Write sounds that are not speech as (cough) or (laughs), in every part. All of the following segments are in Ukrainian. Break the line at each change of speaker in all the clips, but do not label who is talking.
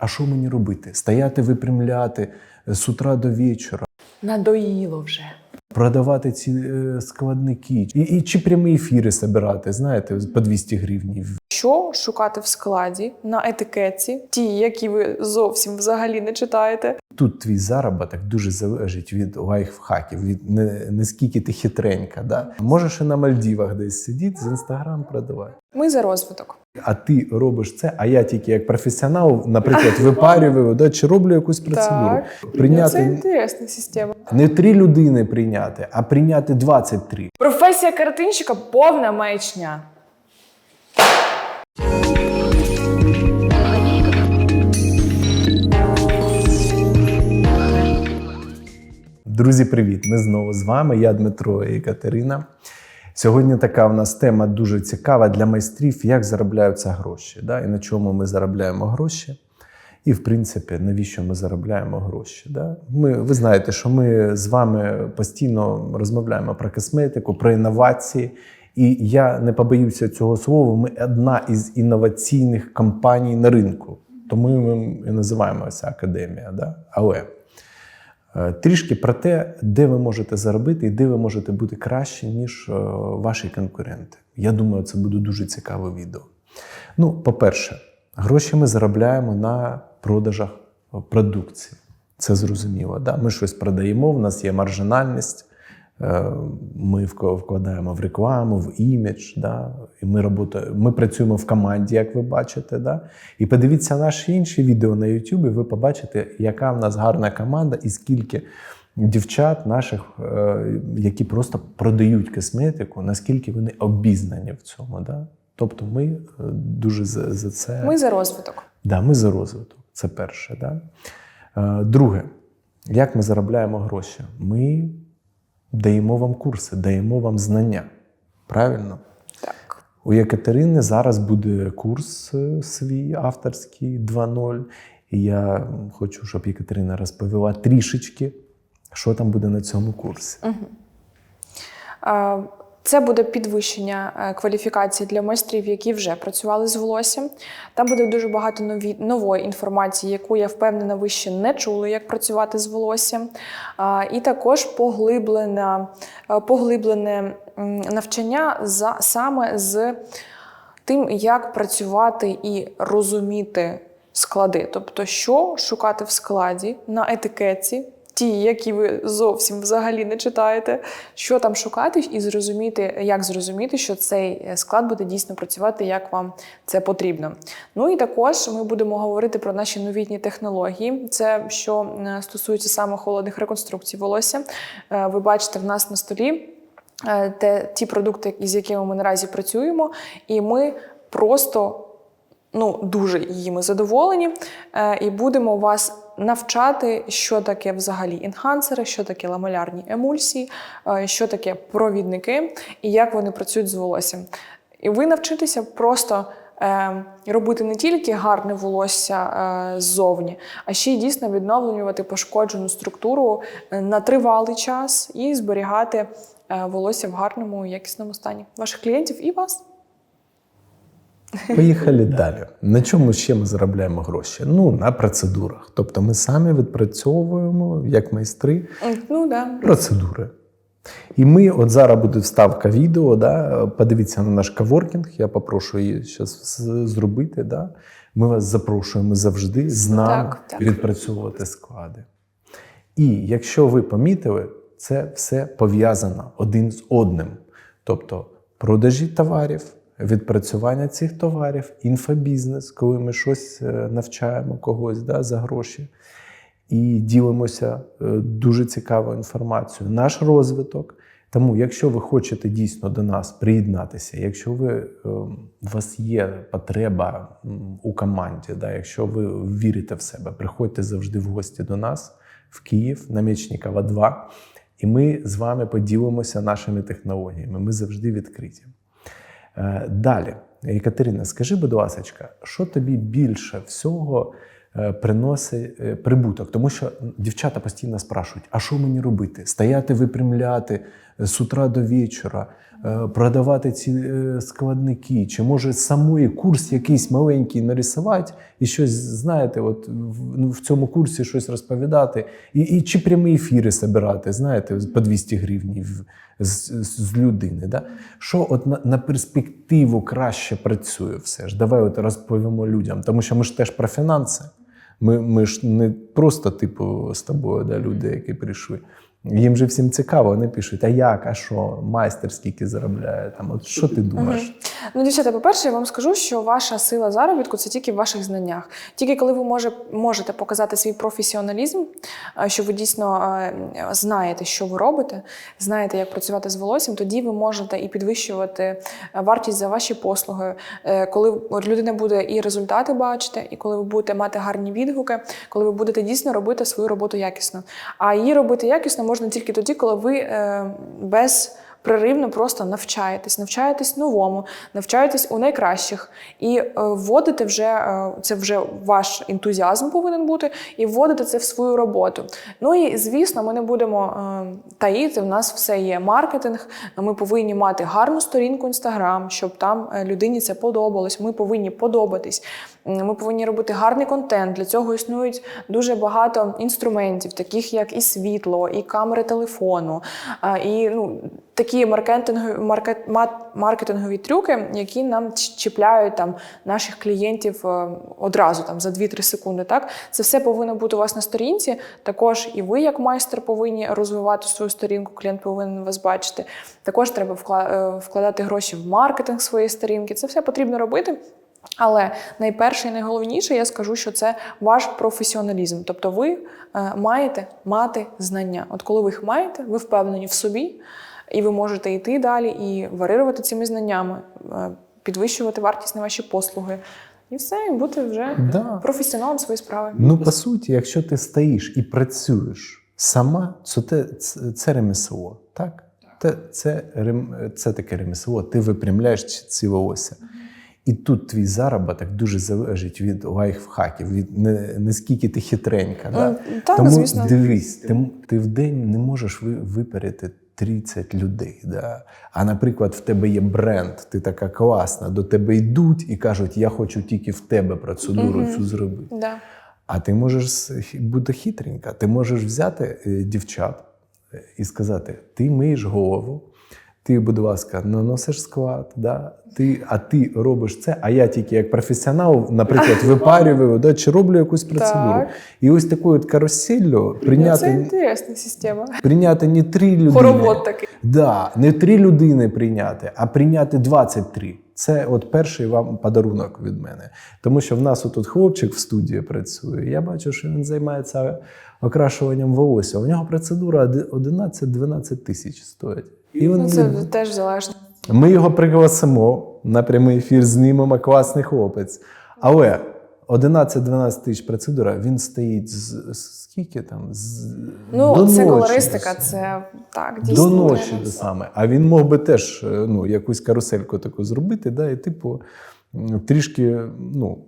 А що мені робити? Стояти, випрямляти е, з утра до вечора,
Надоїло вже.
продавати ці е, складники, і, і чи прямі ефіри збирати, знаєте, по 200 гривень.
Що шукати в складі на етикетці, ті, які ви зовсім взагалі не читаєте.
Тут твій заробіток дуже залежить від лайфхаків, від не, наскільки ти хитренька. Да? Можеш і на Мальдівах десь сидіти, з інстаграм продавати.
Ми за розвиток.
А ти робиш це, а я тільки як професіонал, наприклад, (laughs) випарюю, да, чи роблю якусь процедуру.
Так. Це
Прийняти
інтересна система.
не три людини прийняти, а прийняти 23.
Професія картинщика повна маячня.
Друзі, привіт! Ми знову з вами. Я Дмитро і Катерина. Сьогодні така у нас тема дуже цікава для майстрів, як заробляються гроші, да? і на чому ми заробляємо гроші. І, в принципі, навіщо ми заробляємо гроші? Да? Ми, ви знаєте, що ми з вами постійно розмовляємо про косметику, про інновації. І я не побоюся цього слова. Ми одна із інноваційних компаній на ринку. Тому ми і називаємося академія. Да? Але Трішки про те, де ви можете заробити і де ви можете бути краще, ніж е, ваші конкуренти. Я думаю, це буде дуже цікаве відео. Ну, по-перше, гроші ми заробляємо на продажах е, продукції. Це зрозуміло. Да? Ми щось продаємо, в нас є маржинальність, е, ми вкладаємо в рекламу, в імідж. Да? І ми, робота- ми працюємо в команді, як ви бачите. Да? І подивіться наші інші відео на YouTube, ви побачите, яка в нас гарна команда і скільки дівчат наших, е, які просто продають косметику, наскільки вони обізнані в цьому. Да? Тобто ми е, дуже за, за це.
Ми за розвиток.
Да, ми за розвиток. Це перше. Да? Е, Друге, як ми заробляємо гроші? Ми даємо вам курси, даємо вам знання. Правильно?
Так.
У Екатерини зараз буде курс е, свій авторський 2.0. І я хочу, щоб Екатерина розповіла трішечки, що там буде на цьому курсі.
Е, Це буде підвищення е, кваліфікації для майстрів, які вже працювали з волоссям. Там буде дуже багато нові, нової інформації, яку я впевнена, ви ще не чули, як працювати з волоссям. І також поглиблене, е, поглиблене навчання за, саме з тим, як працювати і розуміти склади. Тобто, що шукати в складі на етикетці, ті, які ви зовсім взагалі не читаєте, що там шукати, і зрозуміти, як зрозуміти, що цей е, склад буде дійсно працювати, як вам це потрібно. Ну і також ми будемо говорити про наші новітні технології. Це що е, стосується саме холодних реконструкцій волосся. Е, Ви бачите в нас на столі те, ті продукти, із якими ми наразі працюємо, і ми просто ну, дуже їми задоволені, е, і будемо вас навчати, що таке взагалі енхансери, що таке ламелярні емульсії, е, що таке провідники і як вони працюють з волоссям. І ви навчитеся просто. е, Робити не тільки гарне волосся ззовні, а ще й дійсно відновлювати пошкоджену структуру на тривалий час і зберігати волосся в гарному якісному стані ваших клієнтів і вас.
Поїхали далі. На чому ще ми заробляємо гроші? Ну, на процедурах. Тобто ми самі відпрацьовуємо, як майстри,
Ну да.
процедури. І ми, от зараз буде вставка відео, да, подивіться на наш каворкінг, я попрошу її зараз зробити. Да. Ми вас запрошуємо завжди з нами відпрацьовувати склади. І якщо ви помітили, це все пов'язано один з одним. Тобто продажі товарів, відпрацювання цих товарів, інфобізнес, коли ми щось е, навчаємо когось да, за гроші і ділимося е, дуже цікавою інформацією. Наш розвиток. Тому, якщо ви хочете дійсно до нас приєднатися, якщо ви, е, у вас є потреба у команді, да, якщо ви вірите в себе, приходьте завжди в гості до нас в Київ, на Мечникова 2, і ми з вами поділимося нашими технологіями. Ми завжди відкриті. Е, Далі, Екатерина, скажи, будь ласка, що тобі більше всього приносить е, прибуток. Тому що дівчата постійно спрашують: а що мені робити? Стояти, випрямляти е, з утра до вечора, е, продавати ці е, складники, чи може самої курс якийсь маленький нарисувати і щось, знаєте, от в, ну, цьому курсі щось розповідати, і, і чи прямі ефіри збирати, знаєте, по 200 гривень з, з, з людини. Да? Що от на, на перспективу краще працює все ж? Давай от розповімо людям, тому що ми ж теж про фінанси. Ми, ми ж не просто, типу, з тобою, да, люди, які прийшли. Їм же всім цікаво, вони пишуть: а як, а що, майстер скільки заробляє? Там, от що ти думаєш?
Ну, дівчата, по-перше, я вам скажу, що ваша сила заробітку це тільки в ваших знаннях. Тільки коли ви може, можете показати свій професіоналізм, е, що ви дійсно е, знаєте, що ви робите, знаєте, як працювати з волоссям, тоді ви можете і підвищувати е, вартість за ваші послуги. Коли людина буде і результати бачити, і коли ви будете мати гарні відгуки, коли ви будете дійсно робити свою роботу якісно. А її робити якісно можна тільки тоді, коли ви без Преривно просто навчаєтесь, навчаєтесь новому, навчаєтесь у найкращих і е, вводите вже е, це вже ваш ентузіазм повинен бути, і вводите це в свою роботу. Ну і звісно, ми не будемо е, таїти. У нас все є маркетинг. Ми повинні мати гарну сторінку інстаграм, щоб там людині це подобалось. Ми повинні подобатись. Ми повинні робити гарний контент. Для цього існують дуже багато інструментів, таких як і світло, і камери телефону, і ну, такі маркетингові, маркет, маркетингові трюки, які нам чіпляють там наших клієнтів е, одразу там за 2-3 секунди. Так, це все повинно бути у вас на сторінці. Також і ви, як майстер, повинні розвивати свою сторінку. Клієнт повинен вас бачити. Також треба е, вкладати гроші в маркетинг своєї сторінки. Це все потрібно робити. Але найперше і найголовніше, я скажу, що це ваш професіоналізм. Тобто ви е, маєте мати знання. От коли ви їх маєте, ви впевнені в собі, і ви можете йти далі і варирувати цими знаннями, е, підвищувати вартість на ваші послуги. І все, і бути вже
Да.
професіоналом своєї справи.
Ну, по суті, якщо ти стоїш і працюєш сама, це, це, це ремесло. Так? Це, це, рем- це таке ремесло, ти випрямляєш ці- ці волосся. І тут твій заробіток дуже залежить від лайфхаків, від не, не скільки ти хитренька. Да?
Ну, так,
Тому
звісно.
дивись, ти, ти в день не можеш ви, виперети 30 людей. Да? А наприклад, в тебе є бренд, ти така класна, до тебе йдуть і кажуть, я хочу тільки в тебе процедуру цю зробити.
Да.
А ти можеш бути хитренька. Ти можеш взяти е, дівчат е, і сказати: ти миєш голову, ти, будь ласка, наносиш склад, да? ти, а ти робиш це, а я тільки як професіонал, наприклад, випарюю да? чи роблю якусь процедуру.
Так.
І ось такою от каруселлю
Це
прийняти,
інтересна система.
прийняти не три людини.
Хоровод такий.
Да, не три людини прийняти, а прийняти 23. Це от перший вам подарунок від мене. Тому що в нас отут хлопчик в студії працює. Я бачу, що він займається окрашуванням волосся. У нього процедура 11-12 тисяч стоїть. І він,
Ну, це теж залежно.
Ми його пригласимо на прямий ефір, знімемо класний хлопець. Але 11-12 тисяч процедура, він стоїть з, скільки там? З,
Ну,
до
це
ночі.
колористика, це так, дійсно.
До ночі саме. А він мог би теж е, ну, якусь карусельку таку зробити, да, і типу. Трішки ну,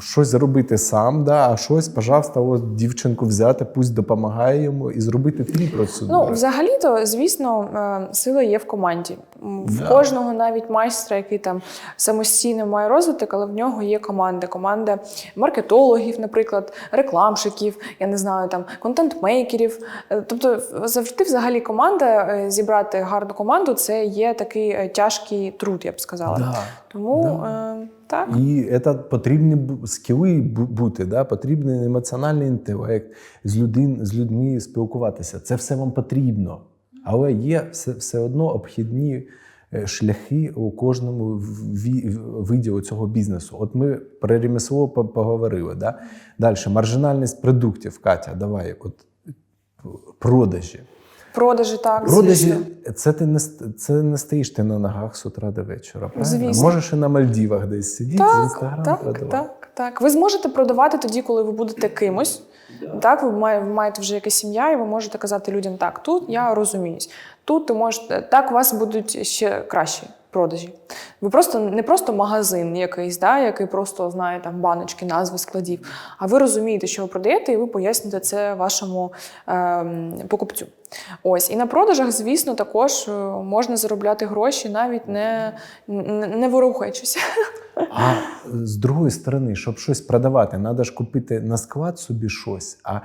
щось зробити сам, да, а щось, пожалуйста, от дівчинку взяти, пусть допомагає йому і зробити три процедури.
Ну, взагалі-то, звісно, е, сила є в команді. В
Да.
кожного навіть майстра, який там самостійно має розвиток, але в нього є команда. Команда маркетологів, наприклад, рекламщиків, я не знаю, там контент-мейкерів. Е, Тобто, завжди взагалі команда е, зібрати гарну команду це є такий тяжкий труд, я б сказала.
Да.
Тому
Да.
Так.
І це потрібні скіли бути, да? потрібний емоціональний інтелект, з, людин, з людьми спілкуватися. Це все вам потрібно. Але є все, все одно обхідні е, шляхи у кожному ві- виді цього бізнесу. От ми про ремесло поговорили. Да? Далі, маржинальність продуктів. Катя, давай, от продажі.
Продажі так.
Продажі
звісно.
це ти не це не стоїш ти на ногах з утра до вечора. Правильно?
Звісно.
Можеш і на Мальдівах десь сидіти з
Так,
інстаграм
так,
продавати.
так, так. Ви зможете продавати тоді, коли ви будете кимось. Так, ви має- маєте вже якась сім'я, і ви можете казати людям: так, тут я розуміюсь. Тут ти можеш так, вас будуть ще краще продажі. Ви просто не просто магазин якийсь, да, який просто знає там баночки, назви складів. А ви розумієте, що ви продаєте, і ви поясните це вашому ем, покупцю. Ось і на продажах, звісно, також е, можна заробляти гроші, навіть не, не ворухаючись.
А з другої сторони, щоб щось продавати, треба ж купити на склад собі щось. А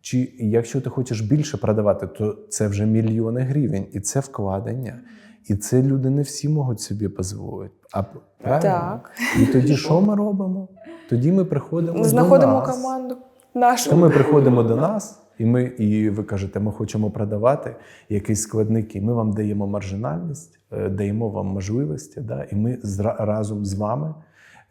чи якщо ти хочеш більше продавати, то це вже мільйони гривень, і це вкладення. І це люди не всі можуть собі дозволити. А правильно?
Так.
І тоді що ми робимо? Тоді ми приходимо
Знаходимо
до нас.
команду нашу.
То ми приходимо до нас, і ми, і ви кажете, ми хочемо продавати якийсь складник, і ми вам даємо маржинальність, е, даємо вам можливості, да, і ми разом з вами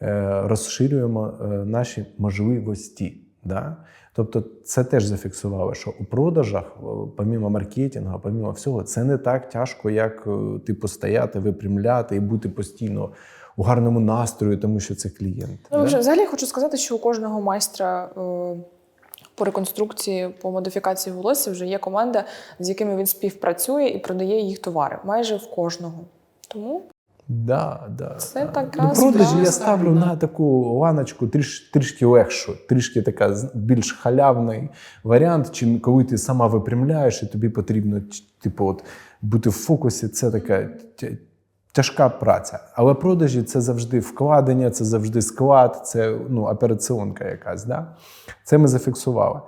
е, розширюємо е, наші можливості. Да? Тобто, це теж зафіксували, що у продажах, е, помімо маркетингу, помімо всього, це не так тяжко, як е, типу стояти, випрямляти і бути постійно у гарному настрої, тому що це клієнт.
Ну, вже, взагалі, я хочу сказати, що у кожного майстра е, по реконструкції, по модифікації волосся вже є команда, з якими він співпрацює і продає їх товари. Майже в кожного. Тому
Да, да,
Це
да.
така
ну, продажі я ставлю на таку ланочку тріш, трішки легшу, трішки така більш халявний варіант, чим коли ти сама випрямляєш, і тобі потрібно типу, от, бути в фокусі. Це така тяжка праця. Але продажі це завжди вкладення, це завжди склад, це ну, операціонка якась. Да? Це ми зафіксували.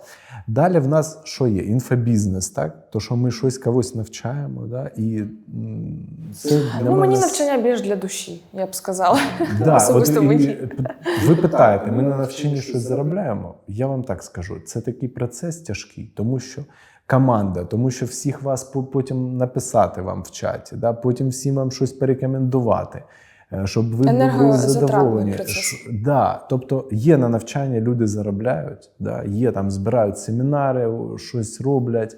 Далі в нас що є? Інфобізнес, так? То, що ми щось когось навчаємо, да? і це для
ну, мені
мене
навчання більш для душі, я б сказала. (laughs)
Да,
Особисто
от,
мені.
п- ви питаєте, ми на навчанні щось заробляємо? Я вам так скажу, це такий процес тяжкий, тому що команда, тому що всіх вас по- потім написати вам в чаті, да? потім всім вам щось порекомендувати. е, Щоб ви були задоволені. Да, тобто є на навчання, люди заробляють, да, є там, збирають семінари, щось роблять.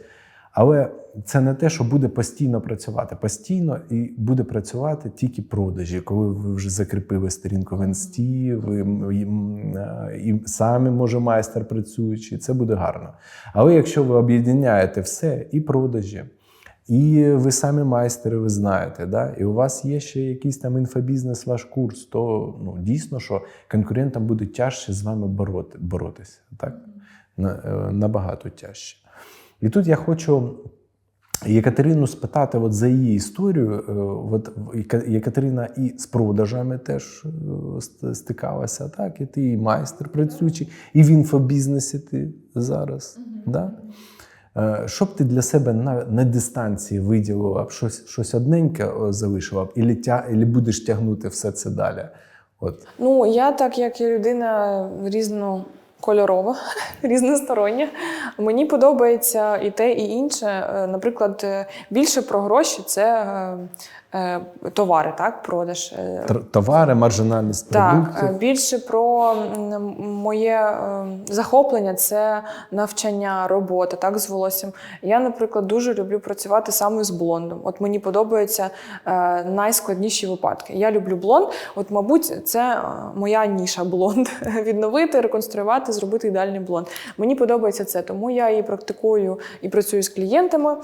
Але це не те, що буде постійно працювати. Постійно і буде працювати тільки продажі, коли ви вже закріпили сторінку в інсті, ви е, і самі може майстер працюючий, це буде гарно. Але якщо ви об'єднаєте все, і продажі, і ви самі майстери, ви знаєте, да? і у вас є ще якийсь там інфобізнес, ваш курс, то ну, дійсно, що конкурентам буде тяжче з вами бороти, боротися. Так? Е, Набагато тяжче. І тут я хочу Єкатерину спитати от за її історію. Е, От Єкатерина і з продажами теж е, стикалася, так? І ти і майстер працюючий, і в інфобізнесі ти зараз. Да? Е, Що б ти для себе на, на дистанції виділила б щось, щось одненьке залишила б, і, тя, будеш тягнути все це далі? От.
Ну, я, так як і людина різнокольорова, (laughs) різностороння, мені подобається і те, і інше. Е, Наприклад, е, більше про гроші це е, товари, так, продаж. Е,
Товари, маржинальність
Так,
продуктів.
е, більше про моє е, захоплення це навчання, робота так, з волоссям. Я, наприклад, дуже люблю працювати саме з блондом. От мені подобаються е, найскладніші випадки. Я люблю блонд. От, мабуть, це е, моя ніша блонд. (laughs) Відновити, реконструювати, зробити ідеальний блонд. Мені подобається це, тому я і практикую і працюю з клієнтами,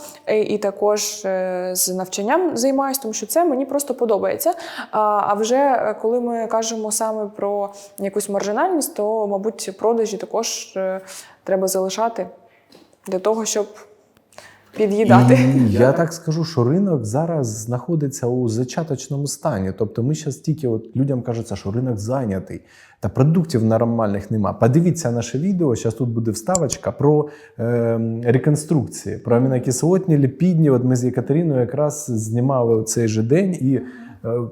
і, також е, з навчанням займаюся, тому що це мені просто подобається. А, а вже е, коли ми кажемо саме про якусь маржинальність, то, мабуть, продажі також е, треба залишати для того, щоб під'їдати.
І (laughs) я так скажу, що ринок зараз знаходиться у зачаточному стані. Тобто, ми зараз тільки от людям кажеться, що ринок зайнятий, та продуктів нормальних нема. Подивіться наше відео. Зараз тут буде вставочка про е, реконструкції, про амінокислотні, ліпідні. От ми з Екатериною якраз знімали у цей же день і е,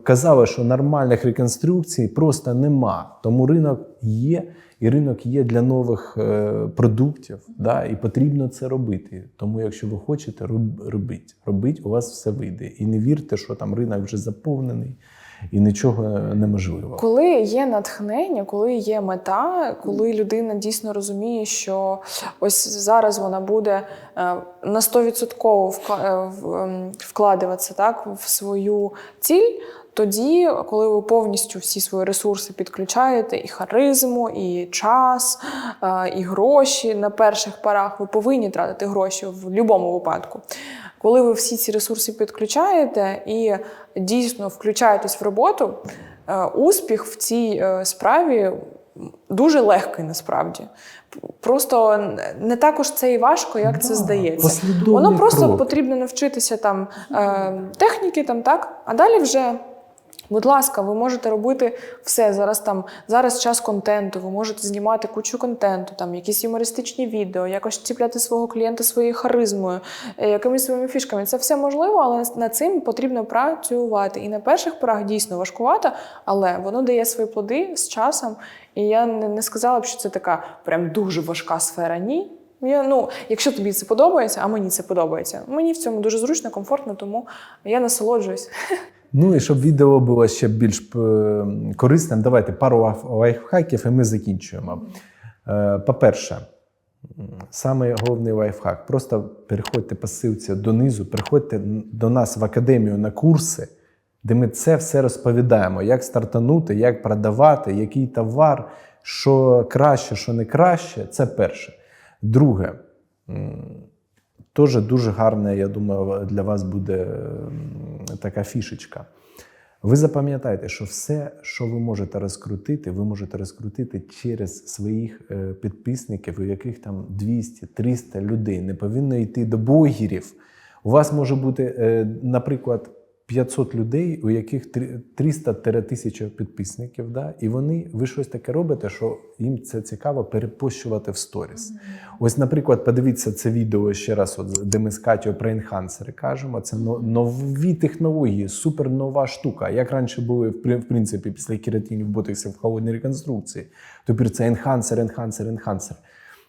казали, що нормальних реконструкцій просто нема. Тому ринок є. І ринок є для нових е, продуктів, да, і потрібно це робити. Тому, якщо ви хочете, роб- робіть. Робіть, у вас все вийде. І не вірте, що там ринок вже заповнений і нічого неможливо.
Коли є натхнення, коли є мета, коли людина дійсно розуміє, що ось зараз вона буде е, на 100% вка- е, ем, вкладуватися так в свою ціль. Тоді, коли ви повністю всі свої ресурси підключаєте, і харизму, і час, е, і гроші на перших порах, ви повинні тратити гроші в будь-якому випадку. Коли ви всі ці ресурси підключаєте і дійсно включаєтесь в роботу, е, успіх в цій е, справі дуже легкий насправді. Просто не також це і важко, як це здається. Воно просто
крок.
потрібно навчитися там е, техніки, там так, а далі вже. Будь ласка, ви можете робити все. Зараз там зараз час контенту. Ви можете знімати кучу контенту, там якісь юмористичні відео, якось чіпляти свого клієнта своєю харизмою, е, якимись своїми фішками. Це все можливо, але над цим потрібно працювати. І на перших порах дійсно важкувато, але воно дає свої плоди з часом. І я не сказала б, що це така прям дуже важка сфера. Ні. Я, ну, якщо тобі це подобається, а мені це подобається. Мені в цьому дуже зручно, комфортно, тому я насолоджуюсь. (laughs)
Ну і щоб відео було ще більш е, корисним, давайте пару лайфхаків і ми закінчуємо. Е, По-перше, саме головний лайфхак. Просто переходьте по ссылці донизу, приходьте до нас в академію на курси, де ми це все розповідаємо, як стартанути, як продавати, який товар, що краще, що не краще. Це перше. Друге, Теж дуже гарна, я думаю, для вас буде така фішечка. Ви запам'ятайте, що все, що ви можете розкрутити, ви можете розкрутити через своїх е, підписників, у яких там 200-300 людей. Не повинно йти до блогерів. У вас може бути, е, наприклад, 500 людей, у яких 300-1000 підписників, да? і вони, ви щось таке робите, що їм це цікаво перепощувати в сторіс. Ось, наприклад, подивіться це відео ще раз, от, де ми з Катєю про енхансери кажемо. Це нові технології, супер нова штука. Як раніше були, в принципі, після кератинів ботексів в холодній реконструкції. Тепер це енхансер, енхансер, енхансер.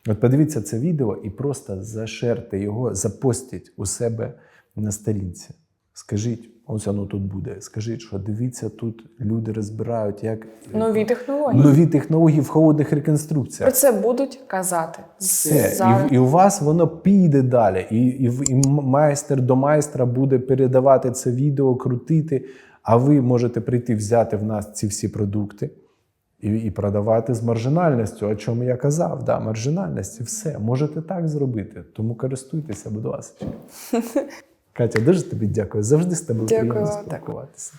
От подивіться це відео і просто зашерте його, запостіть у себе на сторінці. Скажіть, ось воно тут буде. Скажіть, що дивіться, тут люди розбирають, як
Нові технології.
нові технології в холодних
Про
реконструкціях.
це будуть казати.
Все.
Зараз.
І, і у вас воно піде далі. І, і, і майстер до майстра буде передавати це відео, крутити. А ви можете прийти взяти в нас ці всі продукти і, і продавати з маржинальністю, о чому я казав. Да, маржинальність і все. Можете так зробити. Тому користуйтеся, будь ласка. (laughs) Катя, дуже тобі дякую. Завжди з тобою приємно спілкуватися.